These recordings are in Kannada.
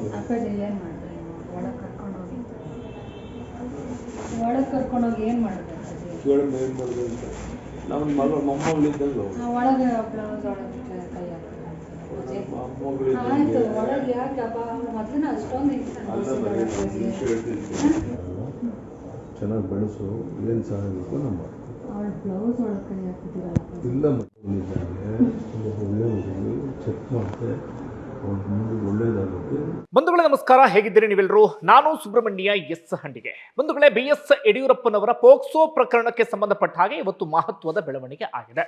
ಒಳಗೆ ಕರ್ಕೊಂಡೋಗಿ ಒಳಗೆ ಕರ್ಕೊಂಡೋಗಿ ಏನು ಅಪ್ಪಾಜಿ ಏನು ಮಾಡಿದೆ ಅಂತ. ನಮ್ಮ ಒಳಗೆ ಬ್ಲೌಸ್ ಒಳಗೆ ಕೈ ಆಯ್ತು ಒಳಗೆ ಅಪ್ಪ ಮೊದಲಿನ ಅಷ್ಟೊಂದು ಚೆನ್ನಾಗಿ ಬೆಳೆಸು. ಏನು ಸಹಾಯ ಬೇಕೋ ನಮ್ಮ ಒಳಗೆ ಇಲ್ಲ ಮಕ್ಕಳಿದ್ದಾನೆ ಚೆಕ್ ಮಾಡಿದೆ ಬಂಧುಗಳೇ ನಮಸ್ಕಾರ, ಹೇಗಿದ್ದೀರಿ ನೀವೆಲ್ಲರೂ ನಾನು ಸುಬ್ರಹ್ಮಣ್ಯ ಎಸ್ ಹಂಡಿಗೆ ಬಂಧುಗಳೇ, ಬಿ ಎಸ್ ಯಡಿಯೂರಪ್ಪನವರ ಪೋಕ್ಸೋ ಪ್ರಕರಣಕ್ಕೆ ಸಂಬಂಧಪಟ್ಟ ಹಾಗೆ ಇವತ್ತು ಮಹತ್ವದ ಬೆಳವಣಿಗೆ ಆಗಿದೆ.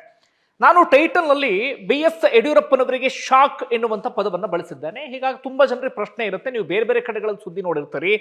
ನಾನು ಟೈಟಲ್ನಲ್ಲಿ ಬಿ ಎಸ್ ಯಡಿಯೂರಪ್ಪನವರಿಗೆ ಶಾಕ್ ಎನ್ನುವಂಥ ಪದವನ್ನು ಬಳಸಿದ್ದೇನೆ. ಹೀಗಾಗಿ ತುಂಬಾ ಜನರಿಗೆ ಪ್ರಶ್ನೆ ಇರುತ್ತೆ. ನೀವು ಬೇರೆ ಬೇರೆ ಕಡೆಗಳಲ್ಲಿ ಸುದ್ದಿ ನೋಡಿರ್ತೀರಿ.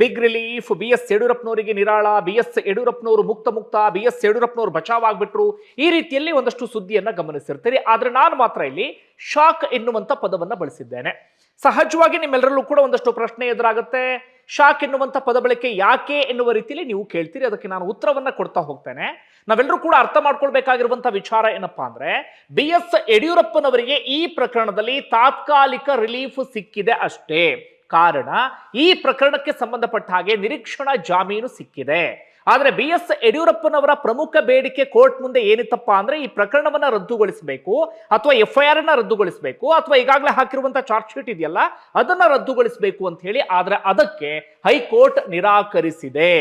ಬಿಗ್ ರಿಲೀಫ್ ಬಿ ಎಸ್ ಯಡಿಯೂರಪ್ಪನವರಿಗೆ ನಿರಾಳ ಬಿ ಎಸ್ ಯಡಿಯೂರಪ್ಪನವರು ಮುಕ್ತ ಮುಕ್ತ ಬಿ ಎಸ್ ಯಡಿಯೂರಪ್ಪನವರು ಬಚಾವ್ ಆಗ್ಬಿಟ್ರು. ಈ ರೀತಿಯಲ್ಲಿ ಒಂದಷ್ಟು ಸುದ್ದಿಯನ್ನು ಗಮನಿಸಿರ್ತೀರಿ. ಆದರೆ ನಾನು ಮಾತ್ರ ಇಲ್ಲಿ ಶಾಕ್ ಎನ್ನುವಂಥ ಪದವನ್ನು ಬಳಸಿದ್ದೇನೆ. ಸಹಜವಾಗಿ ನಿಮ್ಮೆಲ್ಲರಲ್ಲೂ ಕೂಡ ಒಂದಷ್ಟು ಪ್ರಶ್ನೆ ಎದುರಾಗುತ್ತೆ. ಶಾಕ್ ಎನ್ನುವಂಥ ಪದ ಬಳಕೆ ಯಾಕೆ ಎನ್ನುವ ರೀತಿಯಲ್ಲಿ ನೀವು ಕೇಳ್ತೀರಿ. ಅದಕ್ಕೆ ನಾನು ಉತ್ತರವನ್ನು ಕೊಡ್ತಾ ಹೋಗ್ತೇನೆ. ನಾವೆಲ್ಲರೂ ಕೂಡ ಅರ್ಥ ಮಾಡ್ಕೊಳ್ಬೇಕಾಗಿರುವಂಥ ವಿಚಾರ ಏನಪ್ಪಾ ಅಂದ್ರೆ, ಬಿ ಎಸ್ ಯಡಿಯೂರಪ್ಪನವರಿಗೆ ಈ ಪ್ರಕರಣದಲ್ಲಿ ತಾತ್ಕಾಲಿಕ ರಿಲೀಫ್ ಸಿಕ್ಕಿದೆ ಅಷ್ಟೇ. ಕಾರಣ, ಈ ಪ್ರಕರಣಕ್ಕೆ ಸಂಬಂಧಪಟ್ಟ ಹಾಗೆ ನಿರೀಕ್ಷಣಾ ಜಾಮೀನು ಸಿಕ್ಕಿದೆ. ಆದ್ರೆ ಬಿ ಎಸ್ ಯಡಿಯೂರಪ್ಪನವರ ಪ್ರಮುಖ ಬೇಡಿಕೆ ಕೋರ್ಟ್ ಮುಂದೆ ಏನಿತ್ತಪ್ಪ ಅಂದ್ರೆ ಈ ಪ್ರಕರಣವನ್ನ ರದ್ದುಗೊಳಿಸಬೇಕು ಅಥವಾ ಎಫ್ ಐ ಆರ್ ಅನ್ನ ರದ್ದುಗೊಳಿಸಬೇಕು ಅಥವಾ ಈಗಾಗಲೇ ಹಾಕಿರುವಂತಹ ಚಾರ್ಜ್ ಶೀಟ್ ಇದೆಯಲ್ಲ, ಅದನ್ನ ರದ್ದುಗೊಳಿಸಬೇಕು ಅಂತ ಹೇಳಿ, ಆದ್ರೆ ಅದಕ್ಕೆ ಹೈಕೋರ್ಟ್ ನಿರಾಕರಿಸಿದೆ.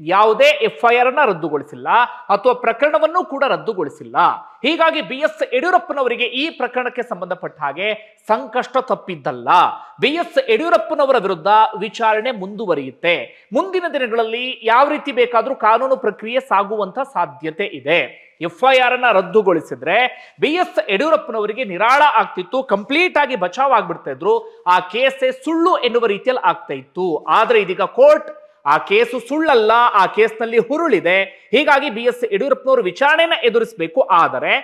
ಯಾವುದೇ ಎಫ್ ಐ ಆರ್ ಅನ್ನ ರದ್ದುಗೊಳಿಸಿಲ್ಲ ಅಥವಾ ಪ್ರಕರಣವನ್ನು ಕೂಡ ರದ್ದುಗೊಳಿಸಿಲ್ಲ. ಹೀಗಾಗಿ ಬಿ ಎಸ್ ಯಡಿಯೂರಪ್ಪನವರಿಗೆ ಈ ಪ್ರಕರಣಕ್ಕೆ ಸಂಬಂಧಪಟ್ಟ ಹಾಗೆ ಸಂಕಷ್ಟ ತಪ್ಪಿದ್ದಲ್ಲ. ಬಿ ಎಸ್ ಯಡಿಯೂರಪ್ಪನವರ ವಿರುದ್ಧ ವಿಚಾರಣೆ ಮುಂದುವರಿಯುತ್ತೆ. ಮುಂದಿನ ದಿನಗಳಲ್ಲಿ ಯಾವ ರೀತಿ ಬೇಕಾದರೂ ಕಾನೂನು ಪ್ರಕ್ರಿಯೆ ಸಾಗುವಂತ ಸಾಧ್ಯತೆ ಇದೆ. ಎಫ್ ಐ ಆರ್ ಅನ್ನ ರದ್ದುಗೊಳಿಸಿದ್ರೆ ಬಿ ಎಸ್ ಯಡಿಯೂರಪ್ಪನವರಿಗೆ ನಿರಾಳ ಆಗ್ತಿತ್ತು ಕಂಪ್ಲೀಟ್ ಆಗಿ ಬಚಾವ್ ಆಗ್ಬಿಡ್ತಾ ಇದ್ರು. ಆ ಕೇಸೆ ಸುಳ್ಳು ಎನ್ನುವ ರೀತಿಯಲ್ಲಿ ಆಗ್ತಾ ಇತ್ತು. ಆದ್ರೆ ಇದೀಗ ಕೋರ್ಟ್ ಆ ಕೇಸು ಸುಳ್ಳಲ್ಲ, ಆ ಕೇಸ್ನಲ್ಲಿ ಹುರುಳಿದೆ. ಹೀಗಾಗಿ ಬಿ ಎಸ್ ಯಡಿಯೂರಪ್ಪನವರು ವಿಚಾರಣೆನ ಎದುರಿಸಬೇಕು. ಆದರೆ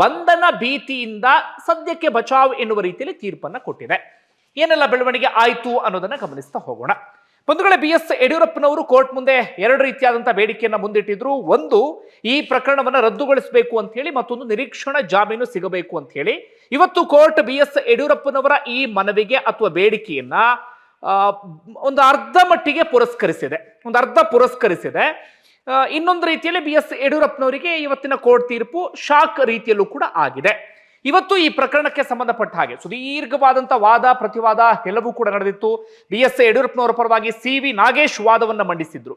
ಬಂಧನ ಭೀತಿಯಿಂದ ಸದ್ಯಕ್ಕೆ ಬಚಾವ್ ಎನ್ನುವ ರೀತಿಯಲ್ಲಿ ತೀರ್ಪನ್ನ ಕೊಟ್ಟಿದೆ. ಏನೆಲ್ಲ ಬೆಳವಣಿಗೆ ಆಯಿತು ಅನ್ನೋದನ್ನ ಗಮನಿಸ್ತಾ ಹೋಗೋಣ. ಬಂಧುಗಳ, ಬಿ ಎಸ್ ಯಡಿಯೂರಪ್ಪನವರು ಕೋರ್ಟ್ ಮುಂದೆ ಎರಡು ರೀತಿಯಾದಂತಹ ಬೇಡಿಕೆಯನ್ನ ಮುಂದಿಟ್ಟಿದ್ರು. ಒಂದು, ಈ ಪ್ರಕರಣವನ್ನ ರದ್ದುಗೊಳಿಸಬೇಕು ಅಂತ ಹೇಳಿ ಮತ್ತೊಂದು ನಿರೀಕ್ಷಣಾ ಜಾಮೀನು ಸಿಗಬೇಕು ಅಂತ ಹೇಳಿ. ಇವತ್ತು ಕೋರ್ಟ್ ಬಿ ಎಸ್ ಯಡಿಯೂರಪ್ಪನವರ ಈ ಮನವಿಗೆ ಅಥವಾ ಬೇಡಿಕೆಯನ್ನ ಒಂದು ಅರ್ಧ ಮಟ್ಟಿಗೆ ಪುರಸ್ಕರಿಸಿದೆ. ಒಂದು ಅರ್ಧ ಪುರಸ್ಕರಿಸಿದೆ. ಇನ್ನೊಂದು ರೀತಿಯಲ್ಲಿ ಬಿ ಎಸ್ ಯಡಿಯೂರಪ್ಪನವರಿಗೆ ಇವತ್ತಿನ ಕೋರ್ಟ್ ತೀರ್ಪು ಶಾಕ್ ರೀತಿಯಲ್ಲೂ ಕೂಡ ಆಗಿದೆ. ಇವತ್ತು ಈ ಪ್ರಕರಣಕ್ಕೆ ಸಂಬಂಧಪಟ್ಟ ಹಾಗೆ ಸುದೀರ್ಘವಾದಂಥ ವಾದ, ಪ್ರತಿವಾದ ಎಲ್ಲವೂ ಕೂಡ ನಡೆದಿತ್ತು. ಬಿ ಎಸ್ ಯಡಿಯೂರಪ್ಪನವರ ಪರವಾಗಿ ಸಿ ವಿ ನಾಗೇಶ್ ವಾದವನ್ನು ಮಂಡಿಸಿದ್ರು.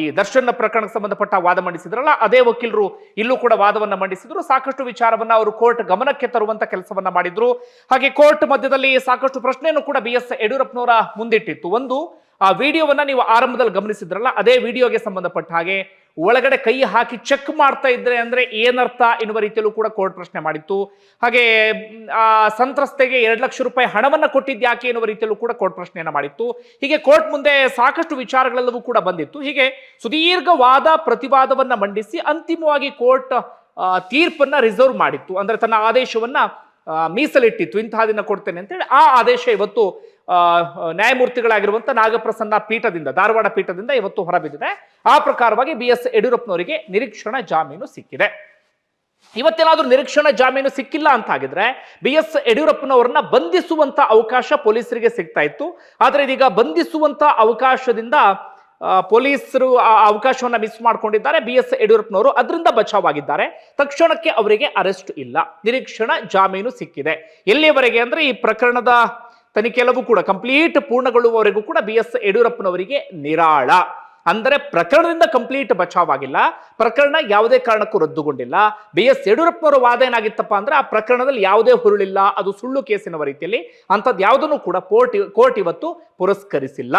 ಈ ದರ್ಶನ ಪ್ರಕರಣಕ್ಕೆ ಸಂಬಂಧಪಟ್ಟ ವಾದ ಮಂಡಿಸಿದ್ರಲ್ಲ, ಅದೇ ವಕೀಲರು ಇಲ್ಲೂ ಕೂಡ ವಾದವನ್ನ ಮಂಡಿಸಿದ್ರು. ಸಾಕಷ್ಟು ವಿಚಾರವನ್ನ ಅವರು ಕೋರ್ಟ್ ಗಮನಕ್ಕೆ ತರುವಂತ ಕೆಲಸವನ್ನ ಮಾಡಿದ್ರು. ಹಾಗೆ ಕೋರ್ಟ್ ಮಧ್ಯದಲ್ಲಿ ಸಾಕಷ್ಟು ಪ್ರಶ್ನೆಯನ್ನು ಕೂಡ ಬಿ ಎಸ್ ಯಡಿಯೂರಪ್ಪನವರ ಮುಂದಿಟ್ಟಿತ್ತು. ಒಂದು, ಆ ವಿಡಿಯೋವನ್ನ ನೀವು ಆರಂಭದಲ್ಲಿ ಗಮನಿಸಿದ್ರಲ್ಲ, ಅದೇ ವಿಡಿಯೋಗೆ ಸಂಬಂಧಪಟ್ಟ ಹಾಗೆ ಒಳಗಡೆ ಕೈ ಹಾಕಿ ಚೆಕ್ ಮಾಡ್ತಾ ಇದ್ರೆ ಅಂದ್ರೆ ಏನರ್ಥ ಎನ್ನುವ ರೀತಿಯಲ್ಲೂ ಕೂಡ ಕೋರ್ಟ್ ಪ್ರಶ್ನೆ ಮಾಡಿತ್ತು. ಹಾಗೆ, ಆ, ಸಂತ್ರಸ್ತೆಗೆ ಎರಡು ಲಕ್ಷ ರೂಪಾಯಿ ಹಣವನ್ನ ಕೊಟ್ಟಿದ್ದು ಯಾಕೆ ಎನ್ನುವ ರೀತಿಯಲ್ಲೂ ಕೂಡ ಕೋರ್ಟ್ ಪ್ರಶ್ನೆಯನ್ನು ಮಾಡಿತ್ತು. ಹೀಗೆ ಕೋರ್ಟ್ ಮುಂದೆ ಸಾಕಷ್ಟು ವಿಚಾರಗಳೆಲ್ಲವೂ ಕೂಡ ಬಂದಿತ್ತು. ಹೀಗೆ ಸುದೀರ್ಘ ವಾದ ಪ್ರತಿವಾದವನ್ನ ಮಂಡಿಸಿ ಅಂತಿಮವಾಗಿ ಕೋರ್ಟ್ ತೀರ್ಪನ್ನ ರಿಸರ್ವ್ ಮಾಡಿತ್ತು. ಅಂದ್ರೆ ತನ್ನ ಆದೇಶವನ್ನ ಮೀಸಲಿಟ್ಟಿತ್ತು. ಇಂತಹ ದಿನ ಕೊಡ್ತೇನೆ ಅಂತೇಳಿ ಆ ಆದೇಶ ಇವತ್ತು ಆ, ನ್ಯಾಯಮೂರ್ತಿಗಳಾಗಿರುವಂತ ನಾಗಪ್ರಸನ್ನ ಪೀಠದಿಂದ ಧಾರವಾಡ ಪೀಠದಿಂದ ಇವತ್ತು ಹೊರಬಿದ್ದಿದೆ. ಆ ಪ್ರಕಾರವಾಗಿ ಬಿ ಎಸ್ ಯಡಿಯೂರಪ್ಪನವರಿಗೆ ನಿರೀಕ್ಷಣಾ ಜಾಮೀನು ಸಿಕ್ಕಿದೆ. ಇವತ್ತೇನಾದ್ರೂ ನಿರೀಕ್ಷಣಾ ಜಾಮೀನು ಸಿಕ್ಕಿಲ್ಲ ಅಂತ ಆಗಿದ್ರೆ ಬಿ ಎಸ್ ಯಡಿಯೂರಪ್ಪನವರನ್ನ ಬಂಧಿಸುವಂತ ಅವಕಾಶ ಪೊಲೀಸರಿಗೆ ಸಿಗ್ತಾ ಇತ್ತು. ಆದ್ರೆ ಇದೀಗ ಬಂಧಿಸುವಂತ ಅವಕಾಶದಿಂದ ಪೊಲೀಸರು ಆ ಅವಕಾಶವನ್ನ ಮಿಸ್ ಮಾಡ್ಕೊಂಡಿದ್ದಾರೆ. ಬಿ ಎಸ್ ಯಡಿಯೂರಪ್ಪನವರು ಅದರಿಂದ ಬಚಾವಾಗಿದ್ದಾರೆ. ತಕ್ಷಣಕ್ಕೆ ಅವರಿಗೆ ಅರೆಸ್ಟ್ ಇಲ್ಲ. ನಿರೀಕ್ಷಣಾ ಜಾಮೀನು ಸಿಕ್ಕಿದೆ. ಎಲ್ಲಿಯವರೆಗೆ ಅಂದ್ರೆ ಈ ಪ್ರಕರಣದ ತನಿಖೆ ಎಲ್ಲವೂ ಕೂಡ ಕಂಪ್ಲೀಟ್ ಪೂರ್ಣಗೊಳ್ಳುವವರೆಗೂ ಕೂಡ ಬಿ ಎಸ್ ಯಡಿಯೂರಪ್ಪನವರಿಗೆ ನಿರಾಳ. ಅಂದರೆ ಪ್ರಕರಣದಿಂದ ಕಂಪ್ಲೀಟ್ ಬಚಾವಾಗಿಲ್ಲ. ಪ್ರಕರಣ ಯಾವುದೇ ಕಾರಣಕ್ಕೂ ರದ್ದುಗೊಂಡಿಲ್ಲ. ಬಿ ಎಸ್ ಯಡಿಯೂರಪ್ಪನವರ ವಾದ ಏನಾಗಿತ್ತಪ್ಪ ಅಂದ್ರೆ ಆ ಪ್ರಕರಣದಲ್ಲಿ ಯಾವುದೇ ಹುರುಳಿಲ್ಲ, ಅದು ಸುಳ್ಳು ಕೇಸಿನ ರೀತಿಯಲ್ಲಿ ಅಂಥದ್ದು ಯಾವುದನ್ನು ಕೂಡ ಕೋರ್ಟ್ ಕೋರ್ಟ್ ಇವತ್ತು ಪುರಸ್ಕರಿಸಿಲ್ಲ.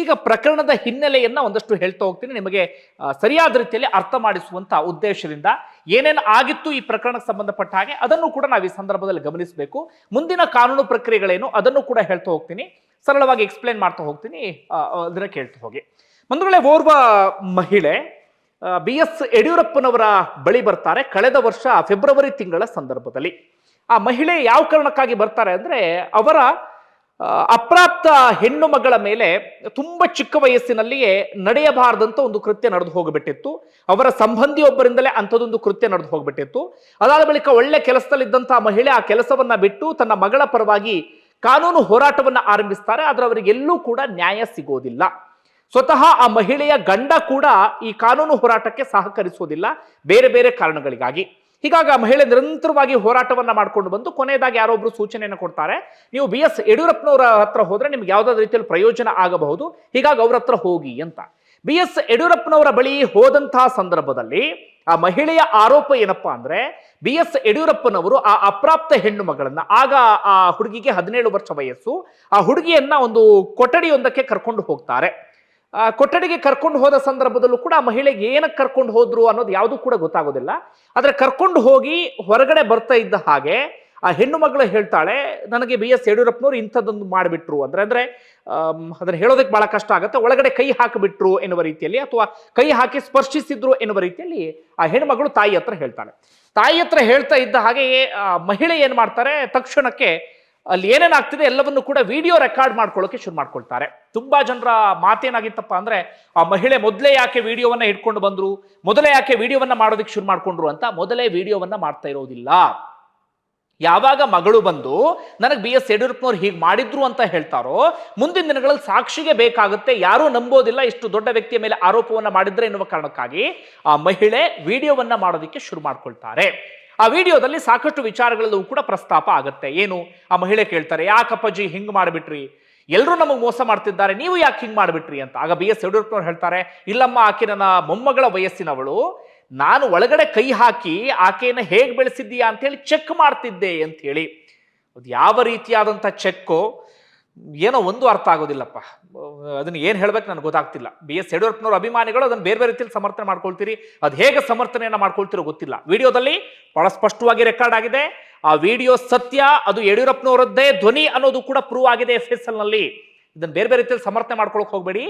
ಈಗ ಪ್ರಕರಣದ ಹಿನ್ನೆಲೆಯನ್ನ ಒಂದಷ್ಟು ಹೇಳ್ತಾ ಹೋಗ್ತೀನಿ. ನಿಮಗೆ ಸರಿಯಾದ ರೀತಿಯಲ್ಲಿ ಅರ್ಥ ಮಾಡಿಸುವಂತ ಉದ್ದೇಶದಿಂದ ಏನೇನು ಆಗಿತ್ತು ಈ ಪ್ರಕರಣಕ್ಕೆ ಸಂಬಂಧಪಟ್ಟ ಹಾಗೆ ಅದನ್ನು ಕೂಡ ನಾವು ಈ ಸಂದರ್ಭದಲ್ಲಿ ಗಮನಿಸಬೇಕು. ಮುಂದಿನ ಕಾನೂನು ಪ್ರಕ್ರಿಯೆಗಳೇನು ಅದನ್ನು ಕೂಡ ಹೇಳ್ತಾ ಹೋಗ್ತೀನಿ. ಸರಳವಾಗಿ ಎಕ್ಸ್ಪ್ಲೇನ್ ಮಾಡ್ತಾ ಹೋಗ್ತೀನಿ. ಅದನ್ನ ಕೇಳ್ತಾ ಹೋಗಿ. ವೇಳೆ ಓರ್ವ ಮಹಿಳೆ ಬಿ ಎಸ್ ಯಡಿಯೂರಪ್ಪನವರ ಬಳಿ ಬರ್ತಾರೆ ಕಳೆದ ವರ್ಷ ಫೆಬ್ರವರಿ ತಿಂಗಳ ಸಂದರ್ಭದಲ್ಲಿ. ಆ ಮಹಿಳೆ ಯಾವ ಕಾರಣಕ್ಕಾಗಿ ಬರ್ತಾರೆ ಅಂದ್ರೆ ಅವರ ಅಪ್ರಾಪ್ತ ಹೆಣ್ಣು ಮಗಳ ಮೇಲೆ ತುಂಬ ಚಿಕ್ಕ ವಯಸ್ಸಿನಲ್ಲಿಯೇ ನಡೆಯಬಾರದಂತ ಒಂದು ಕೃತ್ಯ ನಡೆದು ಹೋಗಿಬಿಟ್ಟಿತ್ತು. ಅವರ ಸಂಬಂಧಿಯೊಬ್ಬರಿಂದಲೇ ಅಂಥದ್ದೊಂದು ಕೃತ್ಯ ನಡೆದು ಹೋಗಿಬಿಟ್ಟಿತ್ತು. ಅದಾದ ಬಳಿಕ ಒಳ್ಳೆ ಕೆಲಸದಲ್ಲಿದ್ದಂಥ ಮಹಿಳೆ ಆ ಕೆಲಸವನ್ನ ಬಿಟ್ಟು ತನ್ನ ಮಗಳ ಪರವಾಗಿ ಕಾನೂನು ಹೋರಾಟವನ್ನ ಆರಂಭಿಸ್ತಾರೆ. ಆದರೆ ಅವರಿಗೆಲ್ಲೂ ಕೂಡ ನ್ಯಾಯ ಸಿಗೋದಿಲ್ಲ. ಸ್ವತಃ ಆ ಮಹಿಳೆಯ ಗಂಡ ಕೂಡ ಈ ಕಾನೂನು ಹೋರಾಟಕ್ಕೆ ಸಹಕರಿಸುವುದಿಲ್ಲ, ಬೇರೆ ಬೇರೆ ಕಾರಣಗಳಿಗಾಗಿ. ಹೀಗಾಗಿ ಮಹಿಳೆ ನಿರಂತರವಾಗಿ ಹೋರಾಟವನ್ನ ಮಾಡ್ಕೊಂಡು ಬಂದು ಕೊನೆಯದಾಗಿ ಯಾರೊಬ್ರು ಸೂಚನೆಯನ್ನು ಕೊಡ್ತಾರೆ. ನೀವು ಬಿ ಎಸ್ ಯಡಿಯೂರಪ್ಪನವರ ಹತ್ರ ಹೋದ್ರೆ ನಿಮ್ಗೆ ಯಾವ್ದಾದ್ರು ರೀತಿಯಲ್ಲಿ ಪ್ರಯೋಜನ ಆಗಬಹುದು. ಹೀಗಾಗಿ ಅವ್ರ ಹತ್ರ ಹೋಗಿ ಅಂತ. ಬಿ ಎಸ್ ಯಡಿಯೂರಪ್ಪನವರ ಬಳಿ ಹೋದಂತಹ ಸಂದರ್ಭದಲ್ಲಿ ಆ ಮಹಿಳೆಯ ಆರೋಪ ಏನಪ್ಪಾ ಅಂದ್ರೆ, ಬಿ ಎಸ್ ಯಡಿಯೂರಪ್ಪನವರು ಆ ಅಪ್ರಾಪ್ತ ಹೆಣ್ಣು ಮಗಳನ್ನ, ಆಗ ಆ ಹುಡುಗಿಗೆ ಹದಿನೇಳು ವರ್ಷ ವಯಸ್ಸು, ಆ ಹುಡುಗಿಯನ್ನ ಒಂದು ಕೊಠಡಿಯೊಂದಕ್ಕೆ ಕರ್ಕೊಂಡು ಹೋಗ್ತಾರೆ. ಕೊಠಡಿಗೆ ಕರ್ಕೊಂಡು ಹೋದ ಸಂದರ್ಭದಲ್ಲೂ ಕೂಡ ಆ ಮಹಿಳೆಗೆ ಏನಕ್ಕೆ ಕರ್ಕೊಂಡು ಹೋದ್ರು ಅನ್ನೋದು ಯಾವುದು ಕೂಡ ಗೊತ್ತಾಗೋದಿಲ್ಲ. ಆದರೆ ಕರ್ಕೊಂಡು ಹೋಗಿ ಹೊರಗಡೆ ಬರ್ತಾ ಇದ್ದ ಹಾಗೆ ಆ ಹೆಣ್ಣು ಮಗಳು ಹೇಳ್ತಾಳೆ, ನನಗೆ ಬಿ ಎಸ್ ಯಡಿಯೂರಪ್ಪನವ್ರು ಇಂಥದ್ದೊಂದು ಮಾಡಿಬಿಟ್ರು. ಅಂದ್ರೆ ಅಂದ್ರೆ ಅದನ್ನು ಹೇಳೋದಕ್ಕೆ ಬಹಳ ಕಷ್ಟ ಆಗುತ್ತೆ. ಒಳಗಡೆ ಕೈ ಹಾಕಿಬಿಟ್ರು ಎನ್ನುವ ರೀತಿಯಲ್ಲಿ ಅಥವಾ ಕೈ ಹಾಕಿ ಸ್ಪರ್ಶಿಸಿದ್ರು ಎನ್ನುವ ರೀತಿಯಲ್ಲಿ ಆ ಹೆಣ್ಮಗಳು ತಾಯಿ ಹತ್ರ ಹೇಳ್ತಾಳೆ. ತಾಯಿ ಹತ್ರ ಹೇಳ್ತಾ ಇದ್ದ ಹಾಗೆ ಆ ಮಹಿಳೆ ಏನು ಮಾಡ್ತಾರೆ, ತಕ್ಷಣಕ್ಕೆ ಅಲ್ಲಿ ಏನೇನಾಗ್ತಿದೆ ಎಲ್ಲವನ್ನು ಕೂಡ ವಿಡಿಯೋ ರೆಕಾರ್ಡ್ ಮಾಡ್ಕೊಳ್ಳೋಕೆ ಶುರು ಮಾಡ್ಕೊಳ್ತಾರೆ. ತುಂಬಾ ಜನರ ಮಾತೇನಾಗಿತ್ತಪ್ಪ ಅಂದ್ರೆ, ಆ ಮಹಿಳೆ ಮೊದಲೇ ಯಾಕೆ ವಿಡಿಯೋವನ್ನ ಇಟ್ಕೊಂಡು ಬಂದ್ರು, ಮೊದಲೇ ಯಾಕೆ ವಿಡಿಯೋವನ್ನ ಮಾಡೋದಕ್ಕೆ ಶುರು ಮಾಡ್ಕೊಂಡ್ರು ಅಂತ ಮೊದಲೇ ವಿಡಿಯೋವನ್ನ ಮಾಡ್ತಾ ಇರೋದಿಲ್ಲ. ಯಾವಾಗ ಮಗಳು ಬಂದು, ನನಗೆ ಬಿ ಎಸ್ ಯಡಿಯೂರಪ್ಪನವ್ರು ಹೀಗೆ ಮಾಡಿದ್ರು ಅಂತ ಹೇಳ್ತಾರೋ, ಮುಂದಿನ ದಿನಗಳಲ್ಲಿ ಸಾಕ್ಷಿಗೆ ಬೇಕಾಗುತ್ತೆ, ಯಾರೂ ನಂಬೋದಿಲ್ಲ, ಇಷ್ಟು ದೊಡ್ಡ ವ್ಯಕ್ತಿಯ ಮೇಲೆ ಆರೋಪವನ್ನ ಮಾಡಿದ್ರೆ ಎನ್ನುವ ಕಾರಣಕ್ಕಾಗಿ ಆ ಮಹಿಳೆ ವಿಡಿಯೋವನ್ನ ಮಾಡೋದಕ್ಕೆ ಶುರು ಮಾಡ್ಕೊಳ್ತಾರೆ. ಆ ವಿಡಿಯೋದಲ್ಲಿ ಸಾಕಷ್ಟು ವಿಚಾರಗಳೆಲ್ಲವೂ ಕೂಡ ಪ್ರಸ್ತಾಪ ಆಗುತ್ತೆ. ಏನು? ಆ ಮಹಿಳೆ ಕೇಳ್ತಾರೆ, ಯಾಕಪ್ಪಾಜಿ ಹಿಂಗ್ ಮಾಡಿಬಿಟ್ರಿ? ಎಲ್ಲರೂ ನಮಗೆ ಮೋಸ ಮಾಡ್ತಿದ್ದಾರೆ, ನೀವು ಯಾಕೆ ಹಿಂಗ್ ಮಾಡಿಬಿಟ್ರಿ? ಅಂತ. ಆಗ ಬಿ ಎಸ್ ಯಡಿಯೂರಪ್ಪನವ್ರು ಹೇಳ್ತಾರೆ, ಇಲ್ಲಮ್ಮ, ಆಕೆ ನನ್ನ ಮೊಮ್ಮಗಳ ವಯಸ್ಸಿನವಳು. ನಾನು ಒಳಗಡೆ ಕೈ ಹಾಕಿ ಆಕೆಯನ್ನು ಹೇಗೆ ಬೆಳೆಸಿದ್ದೀಯಾ ಅಂತೇಳಿ ಚೆಕ್ ಮಾಡ್ತಿದ್ದೆ ಅಂತ ಹೇಳಿ ಅದು ಯಾವ ರೀತಿಯಾದಂಥ ಚೆಕ್ಕು ಏನೋ ಒಂದು ಅರ್ಥ ಆಗೋದಿಲ್ಲಪ್ಪ. ಅದನ್ನ ಏನು ಹೇಳ್ಬೇಕು ನನಗೆ ಗೊತ್ತಾಗ್ತಿಲ್ಲ. ಬಿ ಎಸ್ ಯಡಿಯೂರಪ್ಪನವ್ರ ಅಭಿಮಾನಿಗಳು ಅದನ್ನು ಬೇರೆ ಬೇರೆ ರೀತಿಯಲ್ಲಿ ಸಮರ್ಥನೆ ಮಾಡ್ಕೊಳ್ತೀರಿ. ಅದು ಹೇಗೆ ಸಮರ್ಥನೆಯನ್ನ ಮಾಡ್ಕೊಳ್ತಿರೋ ಗೊತ್ತಿಲ್ಲ. ವಿಡಿಯೋದಲ್ಲಿ ಬಹಳ ಸ್ಪಷ್ಟವಾಗಿ ರೆಕಾರ್ಡ್ ಆಗಿದೆ. ಆ ವಿಡಿಯೋ ಸತ್ಯ, ಅದು ಯಡಿಯೂರಪ್ಪನವರದ್ದೇ ಧ್ವನಿ ಅನ್ನೋದು ಕೂಡ ಪ್ರೂವ್ ಆಗಿದೆ ಎಫ್ ಎಸ್ ಎಲ್ನಲ್ಲಿ ಇದನ್ನು ಬೇರೆ ಬೇರೆ ರೀತಿಯಲ್ಲಿ ಸಮರ್ಥನೆ ಮಾಡ್ಕೊಳಕ್ ಹೋಗಬೇಡಿ.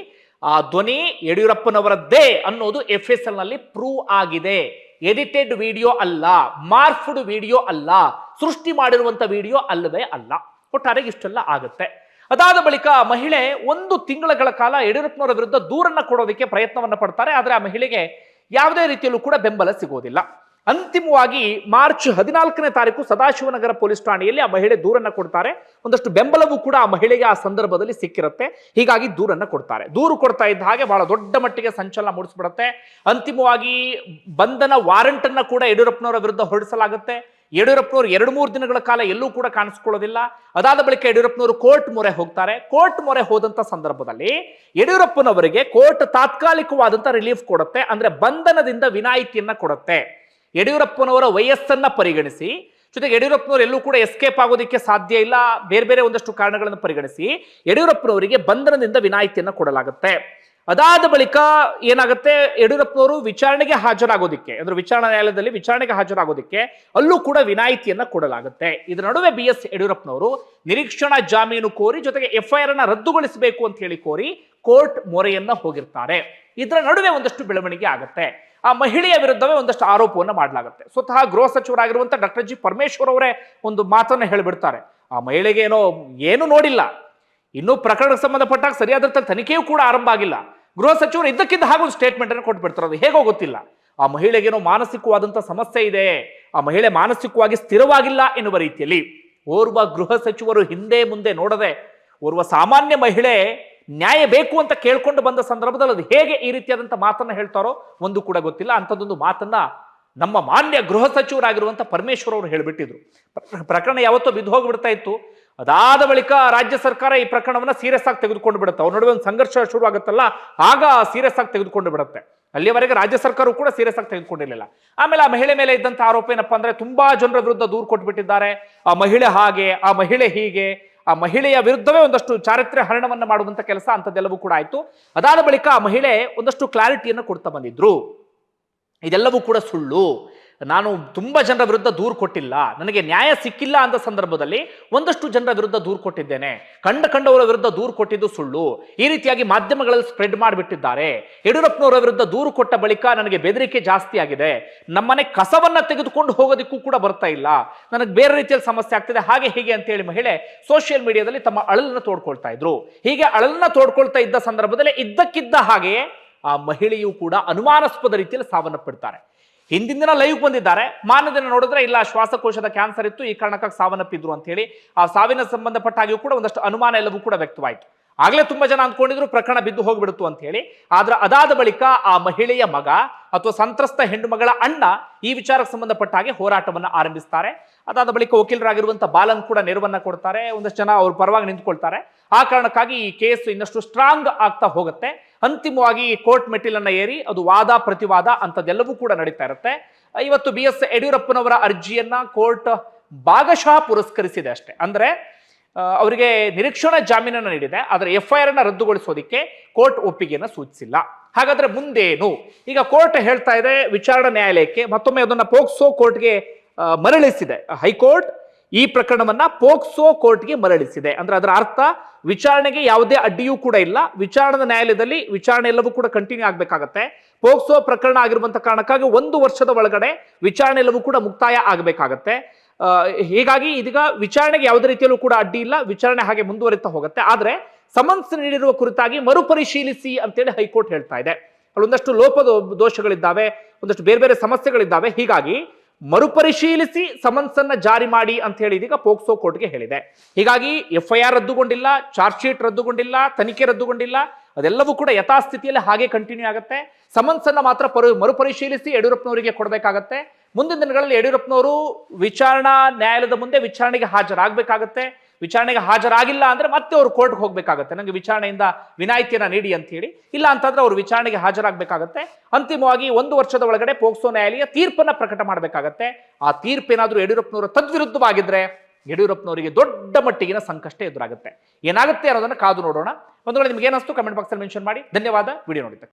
ಆ ಧ್ವನಿ ಯಡಿಯೂರಪ್ಪನವರದ್ದೇ ಅನ್ನೋದು ಎಫ್ ಎಸ್ ಎಲ್ನಲ್ಲಿ ಪ್ರೂವ್ ಆಗಿದೆ. ಎಡಿಟೆಡ್ ವಿಡಿಯೋ ಅಲ್ಲ ಮಾರ್ಫುಡ್ ವಿಡಿಯೋ ಅಲ್ಲ, ಸೃಷ್ಟಿ ಮಾಡಿರುವಂತ ವಿಡಿಯೋ ಅಲ್ಲವೇ ಅಲ್ಲ. ಒಟ್ಟಾರೆ ಇಷ್ಟೆಲ್ಲ ಆಗುತ್ತೆ. ಅದಾದ ಬಳಿಕ ಆ ಮಹಿಳೆ ಒಂದು ತಿಂಗಳ ಕಾಲ ಯಡಿಯೂರಪ್ಪನವರ ವಿರುದ್ಧ ದೂರನ್ನ ಕೊಡೋದಕ್ಕೆ ಪ್ರಯತ್ನವನ್ನ ಪಡ್ತಾರೆ, ಆದರೆ ಆ ಮಹಿಳೆಗೆ ಯಾವುದೇ ರೀತಿಯಲ್ಲೂ ಕೂಡ ಬೆಂಬಲ ಸಿಗೋದಿಲ್ಲ. ಅಂತಿಮವಾಗಿ ಮಾರ್ಚ್ ಹದಿನಾಲ್ಕನೇ ತಾರೀಕು ಸದಾಶಿವನಗರ ಪೊಲೀಸ್ ಠಾಣೆಯಲ್ಲಿ ಆ ಮಹಿಳೆ ದೂರನ್ನ ಕೊಡ್ತಾರೆ. ಒಂದಷ್ಟು ಬೆಂಬಲವೂ ಕೂಡ ಆ ಮಹಿಳೆಗೆ ಆ ಸಂದರ್ಭದಲ್ಲಿ ಸಿಕ್ಕಿರುತ್ತೆ. ಹೀಗಾಗಿ ದೂರನ್ನ ಕೊಡ್ತಾರೆ. ದೂರು ಕೊಡ್ತಾ ಇದ್ದ ಹಾಗೆ ಬಹಳ ದೊಡ್ಡ ಮಟ್ಟಿಗೆ ಸಂಚಲನ ಮೂಡಿಸ್ಬಿಡುತ್ತೆ. ಅಂತಿಮವಾಗಿ ಬಂಧನ ವಾರಂಟ್ ಅನ್ನ ಕೂಡ ಯಡಿಯೂರಪ್ಪನವರ ವಿರುದ್ಧ ಹೊರಡಿಸಲಾಗುತ್ತೆ. ಯಡಿಯೂರಪ್ಪನವರು ಎರಡು ಮೂರು ದಿನಗಳ ಕಾಲ ಎಲ್ಲೂ ಕೂಡ ಕಾಣಿಸ್ಕೊಳ್ಳೋದಿಲ್ಲ. ಅದಾದ ಬಳಿಕ ಯಡಿಯೂರಪ್ಪನವರು ಕೋರ್ಟ್ ಮೊರೆ ಹೋಗ್ತಾರೆ. ಕೋರ್ಟ್ ಮೊರೆ ಹೋದಂತ ಸಂದರ್ಭದಲ್ಲಿ ಯಡಿಯೂರಪ್ಪನವರಿಗೆ ಕೋರ್ಟ್ ತಾತ್ಕಾಲಿಕವಾದಂತ ರಿಲೀಫ್ ಕೊಡುತ್ತೆ. ಅಂದ್ರೆ ಬಂಧನದಿಂದ ವಿನಾಯಿತಿಯನ್ನು ಕೊಡುತ್ತೆ. ಯಡಿಯೂರಪ್ಪನವರ ವಯಸ್ಸನ್ನ ಪರಿಗಣಿಸಿ, ಜೊತೆಗೆ ಯಡಿಯೂರಪ್ಪನವರು ಎಲ್ಲೂ ಕೂಡ ಎಸ್ಕೇಪ್ ಆಗೋದಕ್ಕೆ ಸಾಧ್ಯ ಇಲ್ಲ. ಬೇರೆ ಬೇರೆ ಒಂದಷ್ಟು ಕಾರಣಗಳನ್ನು ಪರಿಗಣಿಸಿ, ಯಡಿಯೂರಪ್ಪನವರಿಗೆ ಬಂಧನದಿಂದ ವಿನಾಯಿತಿಯನ್ನು ಕೊಡಲಾಗುತ್ತೆ. ಅದಾದ ಬಳಿಕ ಏನಾಗುತ್ತೆ? ಯಡಿಯೂರಪ್ಪನವರು ವಿಚಾರಣೆಗೆ ಹಾಜರಾಗೋದಿಕ್ಕೆ, ಅಂದ್ರೆ ವಿಚಾರಣಾ ನ್ಯಾಯಾಲಯದಲ್ಲಿ ವಿಚಾರಣೆಗೆ ಹಾಜರಾಗೋದಿಕ್ಕೆ ಅಲ್ಲೂ ಕೂಡ ವಿನಾಯಿತಿಯನ್ನ ಕೊಡಲಾಗುತ್ತೆ. ಇದರ ನಡುವೆ ಬಿ ಎಸ್ ಯಡಿಯೂರಪ್ಪನವರು ನಿರೀಕ್ಷಣಾ ಜಾಮೀನು ಕೋರಿ ಜೊತೆಗೆ ಎಫ್ಐಆರ್ ಅನ್ನ ರದ್ದುಗೊಳಿಸಬೇಕು ಅಂತ ಹೇಳಿ ಕೋರಿ ಕೋರ್ಟ್ ಮೊರೆಯನ್ನ ಹೋಗಿರ್ತಾರೆ. ಇದರ ನಡುವೆ ಒಂದಷ್ಟು ಬೆಳವಣಿಗೆ ಆಗುತ್ತೆ. ಆ ಮಹಿಳೆಯ ವಿರುದ್ಧವೇ ಒಂದಷ್ಟು ಆರೋಪವನ್ನು ಮಾಡಲಾಗುತ್ತೆ. ಸ್ವತಃ ಗೃಹ ಸಚಿವರಾಗಿರುವಂತಹ ಡಾಕ್ಟರ್ ಜಿ ಪರಮೇಶ್ವರ್ ಅವರೇ ಒಂದು ಮಾತನ್ನ ಹೇಳಿಬಿಡ್ತಾರೆ. ಆ ಮಹಿಳೆಗೆ ಏನೋ ಏನು ನೋಡಿಲ್ಲ. ಇನ್ನೂ ಪ್ರಕರಣಕ್ಕೆ ಸಂಬಂಧಪಟ್ಟಾಗ ಸರಿಯಾದ ತನಿಖೆಯೂ ಕೂಡ ಆರಂಭ ಆಗಿಲ್ಲ. ಗೃಹ ಸಚಿವರು ಇದ್ದಕ್ಕಿದ್ದ ಹಾಗೆ ಒಂದು ಸ್ಟೇಟ್ಮೆಂಟ್ ಅನ್ನು ಕೊಟ್ಬಿಡ್ತಾರೆ. ಅದು ಹೇಗೋ ಗೊತ್ತಿಲ್ಲ. ಆ ಮಹಿಳೆಗೇನೋ ಮಾನಸಿಕವಾದಂಥ ಸಮಸ್ಯೆ ಇದೆ. ಆ ಮಹಿಳೆ ಮಾನಸಿಕವಾಗಿ ಸ್ಥಿರವಾಗಿಲ್ಲ ಎನ್ನುವ ರೀತಿಯಲ್ಲಿ ಓರ್ವ ಗೃಹ ಸಚಿವರು ಹಿಂದೆ ಮುಂದೆ ನೋಡದೆ ಓರ್ವ ಸಾಮಾನ್ಯ ಮಹಿಳೆ ನ್ಯಾಯ ಬೇಕು ಅಂತ ಕೇಳ್ಕೊಂಡು ಬಂದ ಸಂದರ್ಭದಲ್ಲಿ ಅದು ಹೇಗೆ ಈ ರೀತಿಯಾದಂಥ ಮಾತನ್ನ ಹೇಳ್ತಾರೋ ಒಂದು ಕೂಡ ಗೊತ್ತಿಲ್ಲ. ಅಂಥದ್ದೊಂದು ಮಾತನ್ನ ನಮ್ಮ ಮಾನ್ಯ ಗೃಹ ಸಚಿವರಾಗಿರುವಂಥ ಪರಮೇಶ್ವರ್ ಅವರು ಹೇಳಿಬಿಟ್ಟಿದ್ರು. ಪ್ರಕರಣ ಯಾವತ್ತೋ ಬಿದ್ದು ಹೋಗಿಬಿಡ್ತಾ ಇತ್ತು. ಅದಾದ ಬಳಿಕ ರಾಜ್ಯ ಸರ್ಕಾರ ಈ ಪ್ರಕರಣವನ್ನ ಸೀರಿಯಸ್ ಆಗಿ ತೆಗೆದುಕೊಂಡು ಬಿಡುತ್ತೆ. ಅವ್ರ ನಡುವೆ ಒಂದು ಸಂಘರ್ಷ ಶುರು ಆಗುತ್ತಲ್ಲ? ಆಗ ಸೀರಿಯಸ್ ಆಗಿ ತೆಗೆದುಕೊಂಡು ಬಿಡುತ್ತೆ. ಅಲ್ಲಿಯವರೆಗೆ ರಾಜ್ಯ ಸರ್ಕಾರವು ಕೂಡ ಸೀರಿಯಸ್ ಆಗಿ ತೆಗೆದುಕೊಂಡಿರಲಿಲ್ಲ. ಆಮೇಲೆ ಆ ಮಹಿಳೆ ಮೇಲೆ ಇದ್ದಂತ ಆರೋಪ ಏನಪ್ಪಾ ಅಂದ್ರೆ ತುಂಬಾ ಜನರ ವಿರುದ್ಧ ದೂರು ಕೊಟ್ಬಿಟ್ಟಿದ್ದಾರೆ. ಆ ಮಹಿಳೆ ಹಾಗೆ, ಆ ಮಹಿಳೆ ಹೀಗೆ, ಆ ಮಹಿಳೆಯ ವಿರುದ್ಧವೇ ಒಂದಷ್ಟು ಚಾರಿತ್ರ್ಯ ಹರಣವನ್ನು ಮಾಡುವಂತ ಕೆಲಸ ಅಂಥದ್ದೆಲ್ಲವೂ ಕೂಡ ಆಯ್ತು. ಅದಾದ ಬಳಿಕ ಆ ಮಹಿಳೆ ಒಂದಷ್ಟು ಕ್ಲಾರಿಟಿಯನ್ನು ಕೊಡ್ತಾ ಬಂದಿದ್ರು. ಇದೆಲ್ಲವೂ ಕೂಡ ಸುಳ್ಳು. ನಾನು ತುಂಬ ಜನರ ವಿರುದ್ಧ ದೂರು ಕೊಟ್ಟಿಲ್ಲ. ನನಗೆ ನ್ಯಾಯ ಸಿಕ್ಕಿಲ್ಲ ಅಂತ ಸಂದರ್ಭದಲ್ಲಿ ಒಂದಷ್ಟು ಜನರ ವಿರುದ್ಧ ದೂರು ಕೊಟ್ಟಿದ್ದೇನೆ. ಕಂಡ ಕಂಡವರ ವಿರುದ್ಧ ದೂರು ಕೊಟ್ಟಿದ್ದು ಸುಳ್ಳು. ಈ ರೀತಿಯಾಗಿ ಮಾಧ್ಯಮಗಳಲ್ಲಿ ಸ್ಪ್ರೆಡ್ ಮಾಡಿಬಿಟ್ಟಿದ್ದಾರೆ. ಯಡಿಯೂರಪ್ಪನವರ ವಿರುದ್ಧ ದೂರು ಕೊಟ್ಟ ಬಳಿಕ ನನಗೆ ಬೆದರಿಕೆ ಜಾಸ್ತಿ ಆಗಿದೆ. ನಮ್ಮನೆ ಕಸವನ್ನ ತೆಗೆದುಕೊಂಡು ಹೋಗೋದಕ್ಕೂ ಕೂಡ ಬರ್ತಾ ಇಲ್ಲ. ನನಗೆ ಬೇರೆ ರೀತಿಯಲ್ಲಿ ಸಮಸ್ಯೆ ಆಗ್ತಿದೆ. ಹಾಗೆ ಹೀಗೆ ಅಂತೇಳಿ ಮಹಿಳೆ ಸೋಷಿಯಲ್ ಮೀಡಿಯಾದಲ್ಲಿ ತಮ್ಮ ಅಳಲನ್ನ ತೋಡ್ಕೊಳ್ತಾ ಇದ್ರು. ಹೀಗೆ ಅಳಲನ್ನ ತೋಡ್ಕೊಳ್ತಾ ಇದ್ದ ಸಂದರ್ಭದಲ್ಲಿ ಇದ್ದಕ್ಕಿದ್ದ ಹಾಗೆಯೇ ಆ ಮಹಿಳೆಯು ಕೂಡ ಅನುಮಾನಾಸ್ಪದ ರೀತಿಯಲ್ಲಿ ಸಾವನ್ನಪ್ಪಿಡ್ತಾರೆ ಹಿಂದಿನ ದಿನ ಲೈವ್ ಬಂದಿದ್ದಾರೆ. ಮಾನ್ಯ ದಿನ ನೋಡಿದ್ರೆ ಇಲ್ಲ, ಶ್ವಾಸಕೋಶದ ಕ್ಯಾನ್ಸರ್ ಇತ್ತು, ಈ ಕಾರಣಕ್ಕಾಗಿ ಸಾವನ್ನಪ್ಪಿದ್ರು ಅಂತ ಹೇಳಿ ಆ ಸಾವಿನ ಸಂಬಂಧಪಟ್ಟ ಹಾಗೆಯೂ ಕೂಡ ಒಂದಷ್ಟು ಅನುಮಾನ ಎಲ್ಲವೂ ಕೂಡ ವ್ಯಕ್ತವಾಯಿತು. ಆಗ್ಲೇ ತುಂಬಾ ಜನ ಅಂದ್ಕೊಂಡಿದ್ರು, ಪ್ರಕರಣ ಬಿದ್ದು ಹೋಗ್ಬಿಡುತ್ತು ಅಂತ ಹೇಳಿ. ಆದ್ರೆ ಅದಾದ ಬಳಿಕ ಆ ಮಹಿಳೆಯ ಮಗ ಅಥವಾ ಸಂತ್ರಸ್ತ ಹೆಣ್ಣು ಮಗಳ ಅಣ್ಣ ಈ ವಿಚಾರಕ್ಕೆ ಸಂಬಂಧಪಟ್ಟ ಹಾಗೆ ಹೋರಾಟವನ್ನು ಆರಂಭಿಸ್ತಾರೆ. ಅದಾದ ಬಳಿಕ ವಕೀಲರಾಗಿರುವಂತಹ ಬಾಲನ್ ಕೂಡ ನೆರವನ್ನ ಕೊಡ್ತಾರೆ. ಒಂದಷ್ಟು ಜನ ಅವ್ರ ಪರವಾಗಿ ನಿಂತ್ಕೊಳ್ತಾರೆ. ಆ ಕಾರಣಕ್ಕಾಗಿ ಈ ಕೇಸ್ ಇನ್ನಷ್ಟು ಸ್ಟ್ರಾಂಗ್ ಆಗ್ತಾ ಹೋಗುತ್ತೆ. ಅಂತಿಮವಾಗಿ ಕೋರ್ಟ್ ಮೆಟ್ಟಿಲನ್ನು ಏರಿ ಅದು ವಾದ ಪ್ರತಿವಾದ ಅಂಥದ್ದೆಲ್ಲವೂ ಕೂಡ ನಡೀತಾ ಇರುತ್ತೆ. ಇವತ್ತು ಬಿ ಎಸ್ ಯಡಿಯೂರಪ್ಪನವರ ಅರ್ಜಿಯನ್ನ ಕೋರ್ಟ್ ಭಾಗಶಃ ಪುರಸ್ಕರಿಸಿದೆ ಅಷ್ಟೇ. ಅಂದ್ರೆ ಅವರಿಗೆ ನಿರೀಕ್ಷಣಾ ಜಾಮೀನನ್ನು ನೀಡಿದೆ, ಆದರೆ ಎಫ್ ಐ ಆರ್ ಅನ್ನು ರದ್ದುಗೊಳಿಸೋದಕ್ಕೆ ಕೋರ್ಟ್ ಒಪ್ಪಿಗೆಯನ್ನು ಸೂಚಿಸಿಲ್ಲ. ಹಾಗಾದ್ರೆ ಮುಂದೇನು? ಈಗ ಕೋರ್ಟ್ ಹೇಳ್ತಾ ಇದೆ ವಿಚಾರಣಾ ನ್ಯಾಯಾಲಯಕ್ಕೆ ಮತ್ತೊಮ್ಮೆ ಅದನ್ನ ಪೋಕ್ಸೋ ಕೋರ್ಟ್ಗೆ ಮರಳಿಸಿದೆ. ಹೈಕೋರ್ಟ್ ಈ ಪ್ರಕರಣವನ್ನ ಪೋಕ್ಸೋ ಕೋರ್ಟ್ಗೆ ಮರಳಿಸಿದೆ. ಅಂದ್ರೆ ಅದರ ಅರ್ಥ ವಿಚಾರಣೆಗೆ ಯಾವುದೇ ಅಡ್ಡಿಯೂ ಕೂಡ ಇಲ್ಲ. ವಿಚಾರಣಾ ನ್ಯಾಯಾಲಯದಲ್ಲಿ ವಿಚಾರಣೆ ಎಲ್ಲವೂ ಕೂಡ ಕಂಟಿನ್ಯೂ ಆಗಬೇಕಾಗತ್ತೆ. ಪೋಕ್ಸೋ ಪ್ರಕರಣ ಆಗಿರುವಂತಹ ಕಾರಣಕ್ಕಾಗಿ ಒಂದು ವರ್ಷದ ಒಳಗಡೆ ವಿಚಾರಣೆ ಎಲ್ಲವೂ ಕೂಡ ಮುಕ್ತಾಯ ಆಗಬೇಕಾಗತ್ತೆ. ಹೀಗಾಗಿ ಇದೀಗ ವಿಚಾರಣೆಗೆ ಯಾವುದೇ ರೀತಿಯಲ್ಲೂ ಕೂಡ ಅಡ್ಡಿ ಇಲ್ಲ. ವಿಚಾರಣೆ ಹಾಗೆ ಮುಂದುವರಿತಾ ಹೋಗುತ್ತೆ. ಆದ್ರೆ ಸಮನ್ಸ್ ನೀಡಿರುವ ಕುರಿತಾಗಿ ಮರುಪರಿಶೀಲಿಸಿ ಅಂತೇಳಿ ಹೈಕೋರ್ಟ್ ಹೇಳ್ತಾ ಇದೆ. ಅಲ್ಲೊಂದಷ್ಟು ಲೋಪ ದೋಷಗಳಿದ್ದಾವೆ, ಒಂದಷ್ಟು ಬೇರೆ ಬೇರೆ ಸಮಸ್ಯೆಗಳಿದ್ದಾವೆ. ಹೀಗಾಗಿ ಮರುಪರಿಶೀಲಿಸಿ ಸಮನ್ಸ್ ಅನ್ನ ಜಾರಿ ಮಾಡಿ ಅಂತ ಹೇಳಿ ಇದೀಗ ಪೋಕ್ಸೋ ಕೋರ್ಟ್ಗೆ ಹೇಳಿದೆ. ಹೀಗಾಗಿ ಎಫ್ ಐ ಆರ್ ರದ್ದುಗೊಂಡಿಲ್ಲ, ಚಾರ್ಜ್ ಶೀಟ್ ರದ್ದುಗೊಂಡಿಲ್ಲ, ತನಿಖೆ ರದ್ದುಗೊಂಡಿಲ್ಲ, ಅದೆಲ್ಲವೂ ಕೂಡ ಯಥಾಸ್ಥಿತಿಯಲ್ಲಿ ಹಾಗೆ ಕಂಟಿನ್ಯೂ ಆಗುತ್ತೆ. ಸಮನ್ಸ್ ಅನ್ನ ಮಾತ್ರ ಪರು ಮರುಪರಿಶೀಲಿಸಿ ಯಡಿಯೂರಪ್ಪನವರಿಗೆ ಕೊಡಬೇಕಾಗತ್ತೆ. ಮುಂದಿನ ದಿನಗಳಲ್ಲಿ ಯಡಿಯೂರಪ್ಪನವರು ವಿಚಾರಣಾ ನ್ಯಾಯಾಲಯದ ಮುಂದೆ ವಿಚಾರಣೆಗೆ ಹಾಜರಾಗಬೇಕಾಗತ್ತೆ. ವಿಚಾರಣೆಗೆ ಹಾಜರಾಗಿಲ್ಲ ಅಂದ್ರೆ ಮತ್ತೆ ಅವರು ಕೋರ್ಟ್ಗೆ ಹೋಗಬೇಕಾಗುತ್ತೆ. ನನಗೆ ವಿಚಾರಣೆಯಿಂದ ವಿನಾಯಿತಿಯನ್ನ ನೀಡಿ ಅಂತ ಹೇಳಿ ಇಲ್ಲ ಅಂತಂದ್ರೆ ಅವರು ವಿಚಾರಣೆಗೆ ಹಾಜರಾಗಬೇಕಾಗತ್ತೆ. ಅಂತಿಮವಾಗಿ ಒಂದು ವರ್ಷದ ಒಳಗಡೆ ಪೋಕ್ಸೋ ನ್ಯಾಯಾಲಯ ತೀರ್ಪನ್ನ ಪ್ರಕಟ ಮಾಡಬೇಕಾಗತ್ತೆ. ಆ ತೀರ್ಪೇನಾದರೂ ಯಡಿಯೂರಪ್ಪನವರ ತದ್ವಿರುದ್ಧವಾಗಿದ್ರೆ ಯಡಿಯೂರಪ್ಪನವರಿಗೆ ದೊಡ್ಡ ಮಟ್ಟಿಗಿನ ಸಂಕಷ್ಟ ಎದುರಾಗುತ್ತೆ. ಏನಾಗುತ್ತೆ ಅನ್ನೋದನ್ನ ಕಾದು ನೋಡೋಣ. ಒಂದು ವೇಳೆ ನಿಮ್ಗೆ ಏನಿಸ್ತು ಕಮೆಂಟ್ ಬಾಕ್ಸಲ್ಲಿ ಮೆನ್ಷನ್ ಮಾಡಿ. ಧನ್ಯವಾದ. ವಿಡಿಯೋ ನೋಡಿದ್ದಕ್ಕೆ.